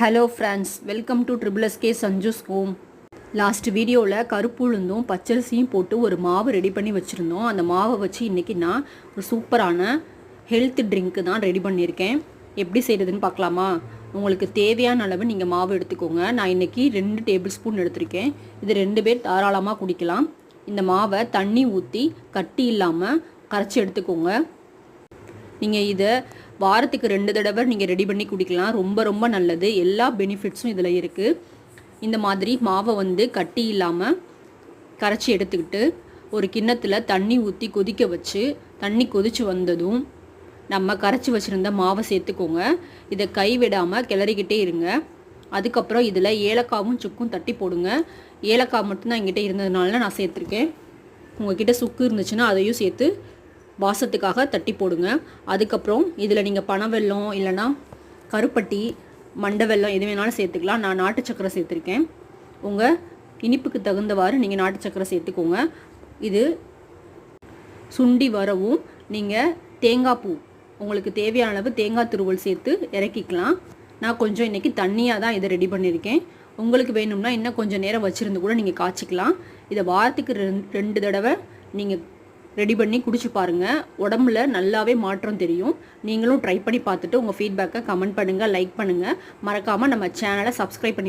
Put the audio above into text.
Hello friends welcome to triple SK Sanju's home last வீடியோவில் கருப்பு உளுந்தும் பச்சரிசியும் போட்டு ஒரு மாவு ரெடி பண்ணி வச்சுருந்தோம். அந்த மாவை வச்சு இன்றைக்கி நான் ஒரு சூப்பரான ஹெல்த் ட்ரிங்க்கு தான் ரெடி பண்ணியிருக்கேன். எப்படி செய்கிறதுன்னு பார்க்கலாமா? உங்களுக்கு தேவையான அளவு நீங்கள் மாவு எடுத்துக்கோங்க. நான் இன்றைக்கி ரெண்டு டேபிள் ஸ்பூன் எடுத்திருக்கேன். இது ரெண்டு பேர் தாராளமாக குடிக்கலாம். இந்த மாவை தண்ணி ஊற்றி கட்டி இல்லாமல் கரைச்சி எடுத்துக்கோங்க. நீங்கள் இதை வாரத்துக்கு ரெண்டு தடவை நீங்கள் ரெடி பண்ணி குடிக்கலாம். ரொம்ப ரொம்ப நல்லது. எல்லா பெனிஃபிட்ஸும் இதில் இருக்குது இந்த மாதிரி மாவை வந்து கட்டி இல்லாமல் கரைச்சி எடுத்துக்கிட்டு ஒரு கிண்ணத்தில் தண்ணி ஊற்றி கொதிக்க வச்சு தண்ணி கொதிச்சு வந்ததும் நம்ம கரைச்சி வச்சுருந்த மாவை சேர்த்துக்கோங்க. இதை கைவிடாமல் கிளறிக்கிட்டே இருங்க. அதுக்கப்புறம் இதில் ஏலக்காவும் சுக்கும் தட்டி போடுங்க. ஏலக்காய் மட்டும்தான் என்கிட்ட இருந்ததுனால நான் சேர்த்துருக்கேன். உங்ககிட்ட சுக்கு இருந்துச்சுன்னா அதையும் சேர்த்து வாசத்துக்காக தட்டி போடுங்க. அதுக்கப்புறம் இதில் நீங்கள் பனவெல்லம் இல்லைன்னா கருப்பட்டி மண்டை வெல்லம் எது வேணாலும் சேர்த்துக்கலாம். நான் நாட்டு சக்கரை சேர்த்துருக்கேன். உங்கள் இனிப்புக்கு தகுந்தவாறு நீங்கள் நாட்டு சக்கரை சேர்த்துக்கோங்க. இது சுண்டி வரவும் நீங்கள் தேங்காய் பூ உங்களுக்கு தேவையான அளவு தேங்காய் துருவல் சேர்த்து இறக்கிக்கலாம். நான் கொஞ்சம் இன்றைக்கி தண்ணியாக தான் இதை ரெடி பண்ணியிருக்கேன் உங்களுக்கு வேணும்னா இன்னும் கொஞ்சம் நேரம் வச்சுருந்து கூட நீங்கள் காய்ச்சிக்கலாம். இதை வாரத்துக்கு ரெண்டு தடவை நீங்கள் ரெடி பண்ணி குடிச்சு பாருங்கள் உடம்புல நல்லாவே மாற்றம் தெரியும். நீங்களும் ட்ரை பண்ணி பார்த்துட்டு உங்கள் ஃபீட்பேக்கை கமெண்ட் பண்ணுங்கள் லைக் பண்ணுங்கள் மறக்காமல் நம்ம சேனலை சப்ஸ்கிரைப் பண்ணி வச்சு